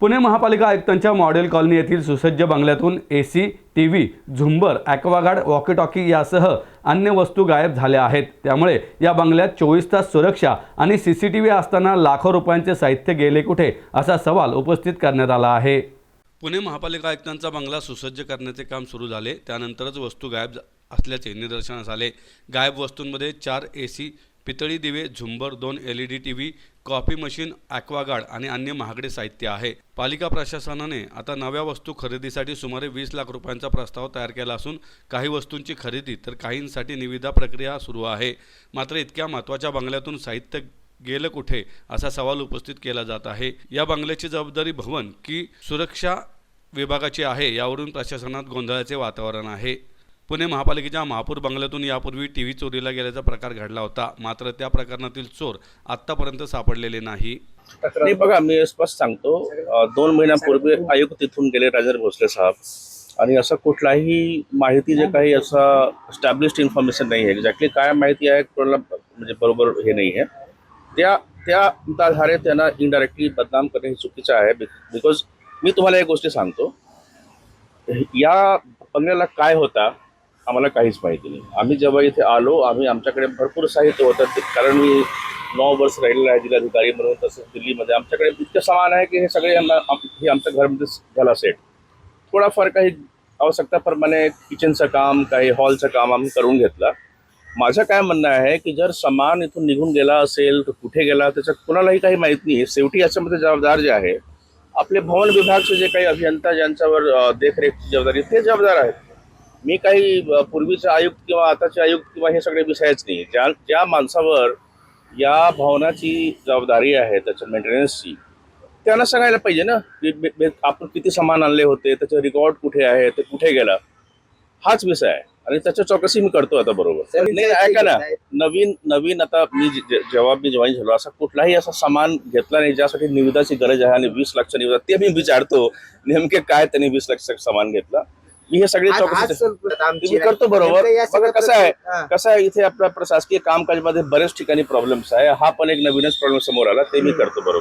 पुणे महापालिका आयुक्तांच्या model colony येथील सुसज्ज बंगल्यातून ए सी टी व्ही झुंबर ॲक्वागार्ड वॉकीटॉकी यासह अन्य वस्तू गायब झाल्या आहेत. त्यामुळे या बंगल्यात चोवीस तास सुरक्षा आणि सी सी टी व्ही असताना लाखो रुपयांचे साहित्य गेले कुठे असा सवाल उपस्थित करण्यात आला आहे. पुणे महापालिका आयुक्तांचा बंगला सुसज्ज करण्याचे काम सुरू झाले. त्यानंतरच वस्तू गायब असल्याचे निदर्शनास आले. गायब वस्तूंमध्ये चार ए सी पितळी दिवे झुंबर दोन L E D T V coffee machine Aquaguard आणि अन्य महागडे साहित्य आहे. पालिका प्रशासनाने आता नव्या वस्तू खरेदीसाठी सुमारे वीस लाख रुपयांचा प्रस्ताव तयार केला असून काही वस्तूंची खरेदी तर काहींसाठी निविदा प्रक्रिया सुरू आहे. मात्र इतक्या महत्त्वाच्या बंगल्यातून साहित्य गेलं कुठे असा सवाल उपस्थित केला जात आहे. या बंगल्याची जबाबदारी भवन की सुरक्षा विभागाची आहे यावरून प्रशासनात गोंधळाचे वातावरण आहे. पुणे महापालिकेच्या महापूर बंगल्यातून यापूर्वी टी व्ही चोरीला गेल्याचा प्रकार घडला होता. मात्र त्या प्रकरणातील चोर आत्तापर्यंत सापडलेले नाही. नाही बघा मी स्पष्ट सांगतो. दोन महिन्यापूर्वी आयुक्त तिथून गेले राजेंद्र भोसले साहेब. आणि असं कुठलाही माहिती जे काही असं स्टॅब्लिश्ड इन्फॉर्मेशन नाही आहे. एक्झॅक्टली काय माहिती आहे कोणाला म्हणजे बरोबर हे नाही आहे. त्या त्या आधारे त्यांना इनडायरेक्टली बदनाम करणे हे चुकीचं आहे. बिकॉज मी तुम्हाला एक गोष्टी सांगतो. या बंगल्याला काय होता आम्हाला काहीच माहिती नाही. आम्ही जेव्हा इथे आलो आम्ही आमच्याकडे भरपूर साहित्य होतं. कारण मी नऊ वर्ष राहिलेला आहे जिल्हाधिकारी म्हणून तसंच दिल्लीमध्ये. आमच्याकडे इतकं सामान आहे की हे सगळे यांना हे आमच्या घरामध्ये झाला सेट थोडाफार काही आवश्यकताप्रमाणे किचनचं काम काही हॉलचं काम आम्ही करून घेतलं. माझं काय म्हणणं आहे की जर सामान इथून निघून गेला असेल तर कुठे गेला त्याचं कुणालाही काही माहीत नाही. शेवटी याच्यामध्ये जबाबदार जे आहे आपले भवन विभागचे जे काही अभियंता ज्यांच्यावर देखरेखची जबाबदारी ते जबाबदार आहेत. मी काही पूर्वीचे आयुक्त किंवा आताचे आयुक्त किंवा हे सगळे विषयच नाही ज्या ज्या माणसावर या भवनाची जबाबदारी आहे त्याच्या मेंटेनन्सची त्यांना सांगायला पाहिजे ना की आपण किती सामान आणले होते त्याचं रेकॉर्ड कुठे आहे ते कुठे गेला हाच विषय आहे. आणि त्याच्या चौकशी मी करतो आता बरोबर. नाही ऐका ना नवीन नवीन आता मी जेव्हा मी जॉईन झालो असा कुठलाही असा सामान घेतला नाही ज्यासाठी निविदाची गरज आहे आणि वीस लाखच्या निविदा ते मी विचारतो नेमके काय त्यांनी वीस लाखचं सामान घेतलं. मी हे सगळे आज- आज चौकशी संपलं आमची ते मी करतो बरोबर. नेमकं या बघा सगळ्या कसं आहे. कसं आहे इथे आपल्या प्रशासकीय कामकाजमध्ये बरेच ठिकाणी प्रॉब्लेम्स आहे. हा पण एक नवीनच प्रॉब्लेम समोर आला ते मी करतो बरोबर.